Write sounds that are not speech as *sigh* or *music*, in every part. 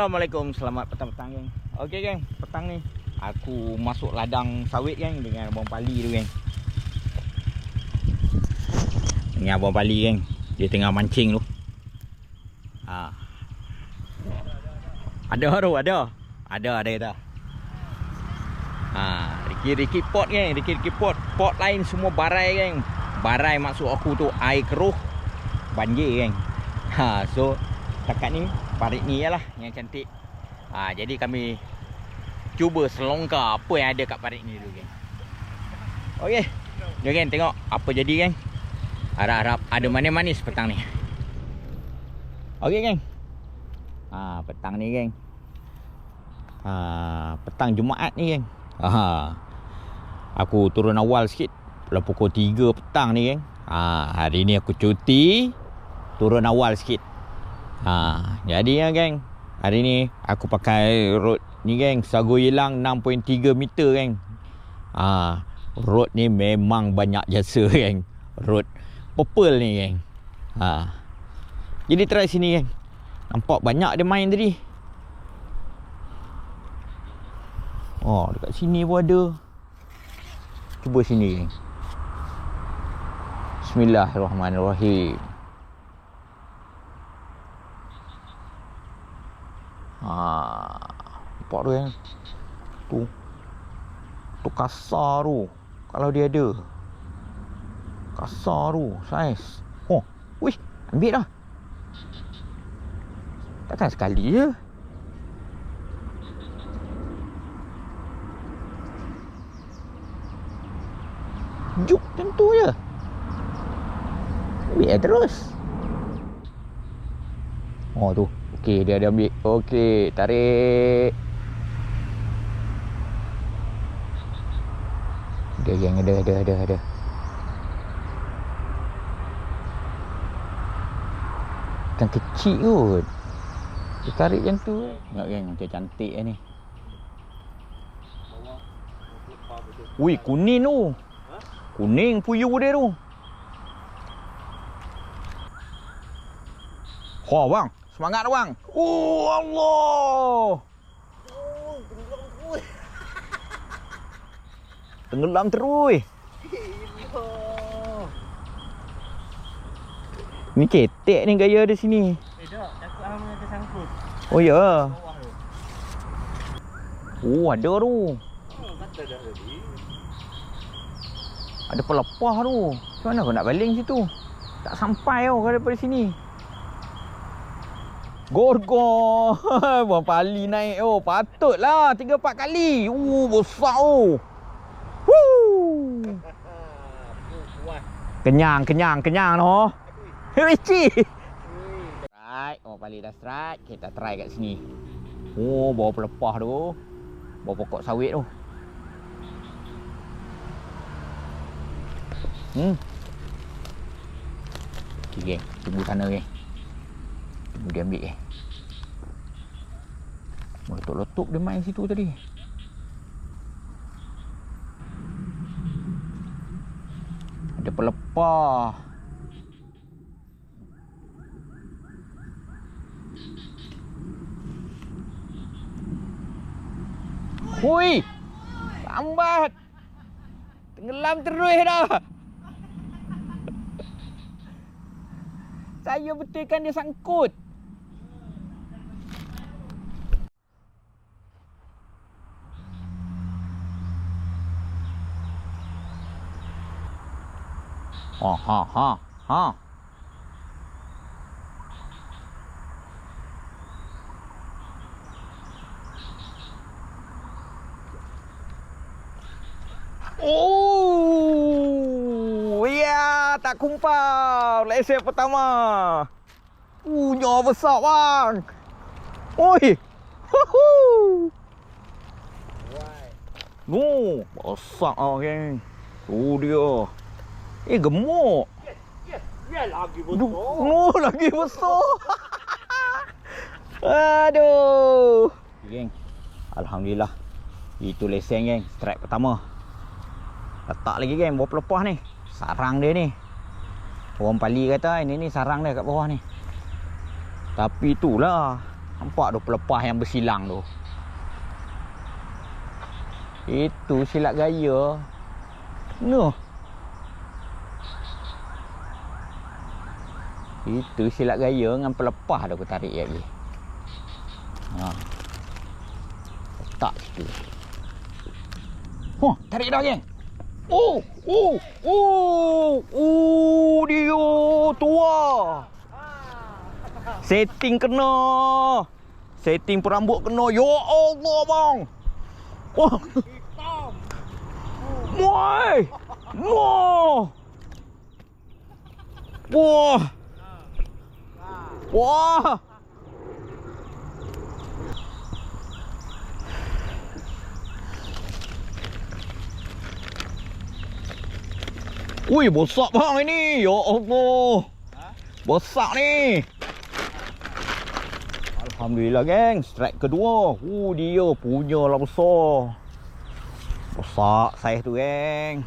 Assalamualaikum, selamat petang-petang geng. Okey geng, petang ni Aku masuk ladang sawit geng dengan abang Pali tu geng. Dengan abang Pali geng. Dia tengah mancing tu. Ha. Ada tu, ada. Ada, ada kata ha. Riki-riki pot geng, riki-riki pot. Pot lain semua barai geng. Barai maksud aku tu air keruh. Banjir geng. Ha. So, takat ni parit ni lah yang cantik. Ha, jadi kami cuba selongkar apa yang ada kat parit ni dulu geng. Okey. Jom geng tengok apa jadi geng. Harap-harap ada manis-manis petang ni. Okey geng. Ha, petang ni geng. Ha, petang Jumaat ni geng. Ha. Aku turun awal sikit. Pukul 3 petang ni geng. Ha, hari ni aku cuti. Turun awal sikit. Ha, jadi ya geng. Hari ni aku pakai road ni geng, Sago Yelang 6.3 meter geng. Ha, road ni memang banyak jasa *laughs* geng. Road purple ni geng. Ha. Jadi try sini geng. Nampak banyak dia main tadi. Oh, dekat sini pun ada. Cuba sini geng. Bismillahirrahmanirrahim. Ha, nampak tu kan. Tu. Tu kasar tu. Kalau dia ada. Kasar tu. Saiz. Oh. Wih. Ambil dah. Takkan sekali je. Juk macam tu je. Ambil terus. Oh tu. Okey, dia ada ambil. Okey, tarik. Ada yang ada, ada, ada, ada. Kan kecil kot. Dia tarik macam tu. Tengok geng, macam cantik ni. Ui, kuning tu. Kuning puyuh dia tu. Wah, bang. Semangat bang. Oh Allah. Tenggelam terus. Ni ketek ni gaya di sini. Eh dak, takut hang tersangkut. Oh ya. Oh ada tu. Oh, kata dah tadi. Ada pelepah tu. Macam mana kau nak baling situ? Tak sampai tau kalau daripada sini. Gorgon. *laughs* Buang pali naik. Oh, patutlah. Tiga empat kali. Uh, besar oh. Woo. Kenyang, kenyang, kenyang no. Wici. Strike. Oh, pali dah strike. Kita try kat sini. Oh, bawa pelepah tu. Bawa pokok sawit tu. Hmm. Okay, geng. Tunggu sana, geng. Dia ambil, geng. Letup-letup dia main situ tadi. Ada pelepah. Hui! Lambat! Tenggelam terus dah! Saya betulkan dia sangkut. 哦，好好好。哦，呀，大空炮，来射不打嘛？哦，鸟不少啊！喂，呼呼。喂。哦，不少啊，兄弟，五六。Eh gemuk. Ya lagi betul. Oh, lagi besar. *laughs* Aduh. Geng. Alhamdulillah. Itu lesen geng. Strike pertama. Letak lagi geng bawah pelepah ni. Sarang dia ni. Orang pali kata ini ni sarang dia kat bawah ni. Tapi itulah. Nampak tu pelepah yang bersilang tu. Itu silat gaya. Noh. Itu silat gaya dengan pelepah dah aku tarik lagi. Ha. Letak situ. Huh, tarik dah geng. Oh, oh, oh, oh, dia tua. Setting kena. Setting perambut kena. Ya Allah bang. Wah. Hitam. Woi. Wah. Wah. Wah. Ui, besar bang ini. Ya Allah. Besar ni. Alhamdulillah geng, strike kedua. Uh, dia punya lah besar. Besar saiz tu geng.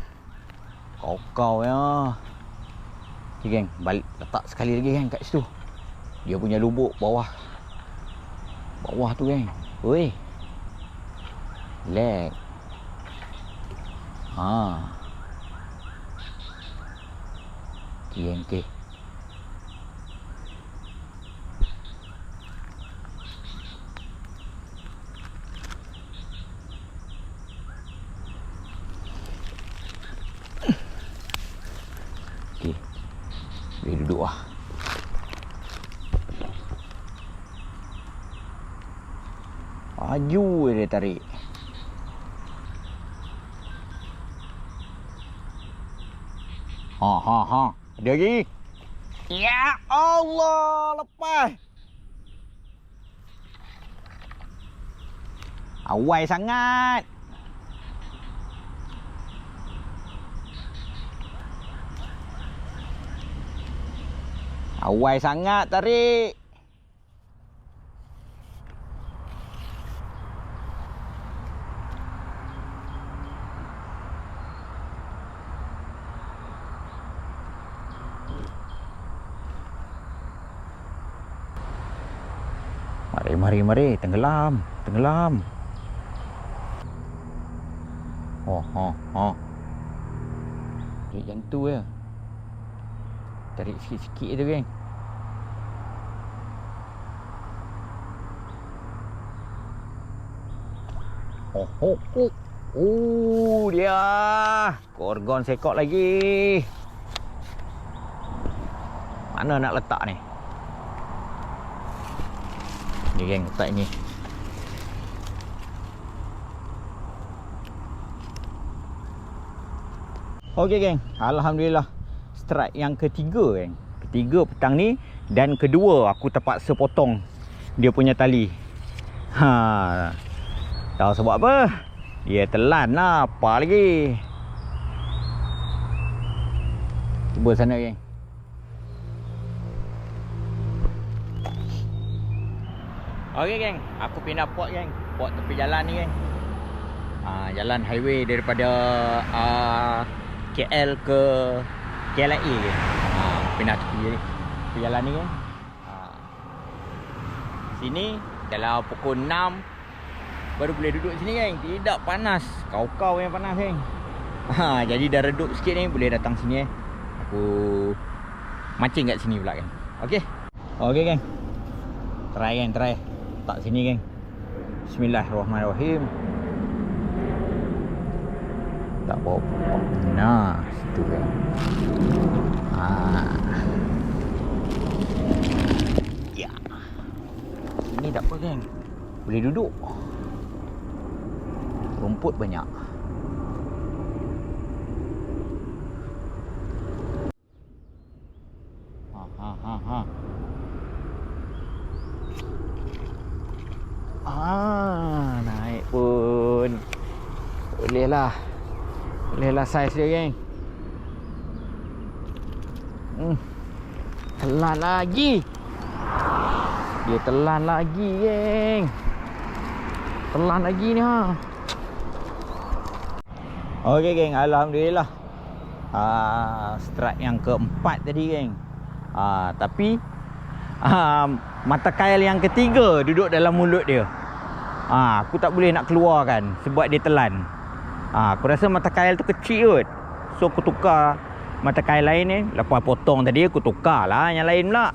Kau-kau ya. Okay geng, balik letak sekali lagi geng kat situ. Dia punya lubuk bawah. Bawah tu geng. Oi. Leg. Ha. Okay geng, okay. Okey. Boleh duduk lah. Je dia tarik. Ha ha ha. Ada lagi. Ya Allah, lepas. Awai sangat. Awai sangat tarik. Mari, mari, mari. Tenggelam. Tenggelam. Oh, oh, oh. Tarik yang tu je. Tarik sikit-sikit tu, geng. Oh, oh, oh. Oh, dia. Gorgon sekok lagi. Mana nak letak ni? Ni geng, letak ni. Okey geng, alhamdulillah strike yang ketiga geng. Ketiga petang ni dan kedua aku terpaksa potong dia punya tali. Ha. Tahu sebab apa? Dia telan lah apa lagi. Cuba sana geng. Okey geng, aku pindah pot geng. Pot tepi jalan ni geng. Ah, jalan highway daripada ah, KL ke KLIA geng. Ah, pindah tepi, tepi jalan ni geng. Ah. Sini dalam pukul 6 baru boleh duduk sini geng. Tidak panas. Kau-kau yang panas geng. Ha, jadi dah redup sikit ni boleh datang sini eh. Aku mancing kat sini pula geng. Okey. Okey geng. Try geng, try. Tak sini geng. Bismillahirrahmanirrahim. Tak bawa pokok. Nah, situ geng. Ha. Ya. Ini tak apa geng. Boleh duduk. Rumput banyak. Ha ha ha ha. Ah, naik pun. Boleh lah. Saiz dia, geng. Hmm. Telan lagi. Dia telan lagi, geng. Telan lagi ni, ha. Okey, geng. Alhamdulillah. Ah, strike yang keempat tadi, geng. Ah, tapi um, mata kail yang ketiga duduk dalam mulut dia. Ha, aku tak boleh nak keluarkan sebab dia telan. Ha, aku rasa mata kail tu kecil kot. So aku tukar mata kail lain ni. Lepas potong tadi aku tukar lah yang lain pula.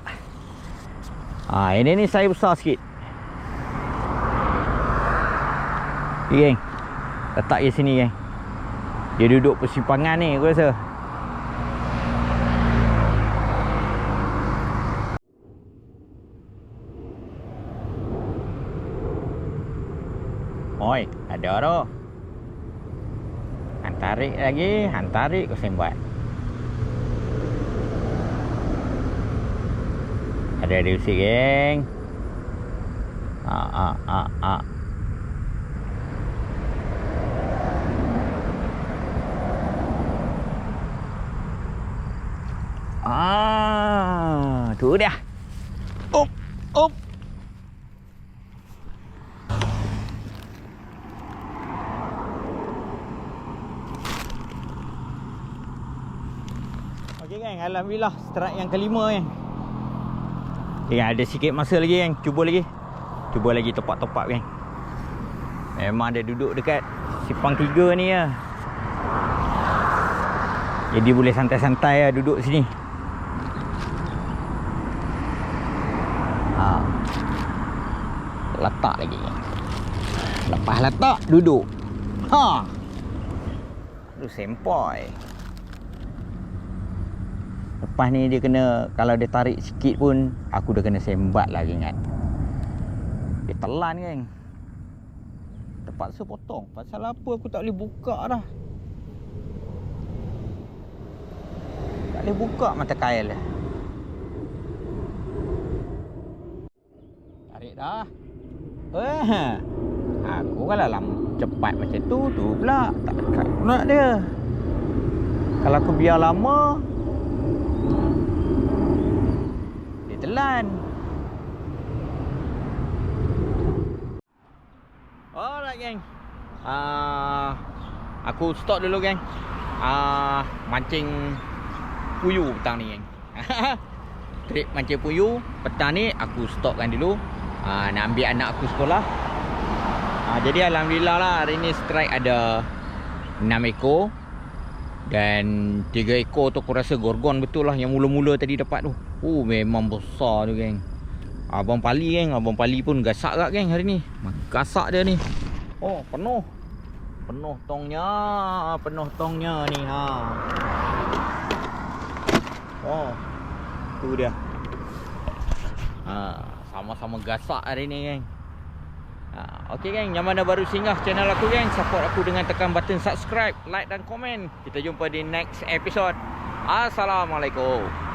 Ha, ini ni saya besar sikit. Okay, geng. Letak je sini geng. Dia duduk persimpangan ni aku rasa. Oi, ada tu. Hantarik lagi, hantarik kau sembat. Ada ada usik geng. Ah ah ah ah. Ah, tu dia. Up, up. Okey geng, alhamdulillah strike yang kelima kan. Okay, ada sikit masa lagi geng, cuba lagi. Cuba lagi topak-topak geng. Memang dia duduk dekat simpang tiga ni ya. Jadi boleh santai-santai lah duduk sini. Ha. Letak lagi. Lepas letak, duduk. Ha. Aduh, sempoi. Lepas ni dia kena, kalau dia tarik sikit pun, aku dah kena sembat lagi ingat. Dia telan kan. Terpaksa potong. Pasal apa aku tak boleh buka dah. Tak boleh buka mata kail dia. Tarik dah. Eh. Aku kalau lam cepat macam tu, tu pula. Tak dekat pula dia. Kalau aku biar lama, dia telan. Alright geng. Ah aku stop dulu geng. Ah mancing puyuh petang ni geng. *laughs* Trip mancing puyuh petang ni aku stopkan dulu. Ah nak ambil anak aku sekolah. Ah jadi alhamdulillah lah hari ni strike ada 6 ekor dan 3 ekor tu aku rasa gorgon betul lah yang mula-mula tadi dapat tu. Oh memang besar tu geng. Abang Pali geng, Abang Pali pun gasak gak geng hari ni. Gasak dia ni. Oh, penuh. Penuh tongnya, penuh tongnya ni ha. Oh. Tu dia. Ha, sama-sama gasak hari ni geng. Ha, okey geng, yang mana baru singgah channel aku geng, support aku dengan tekan button subscribe, like dan komen. Kita jumpa di next episode. Assalamualaikum.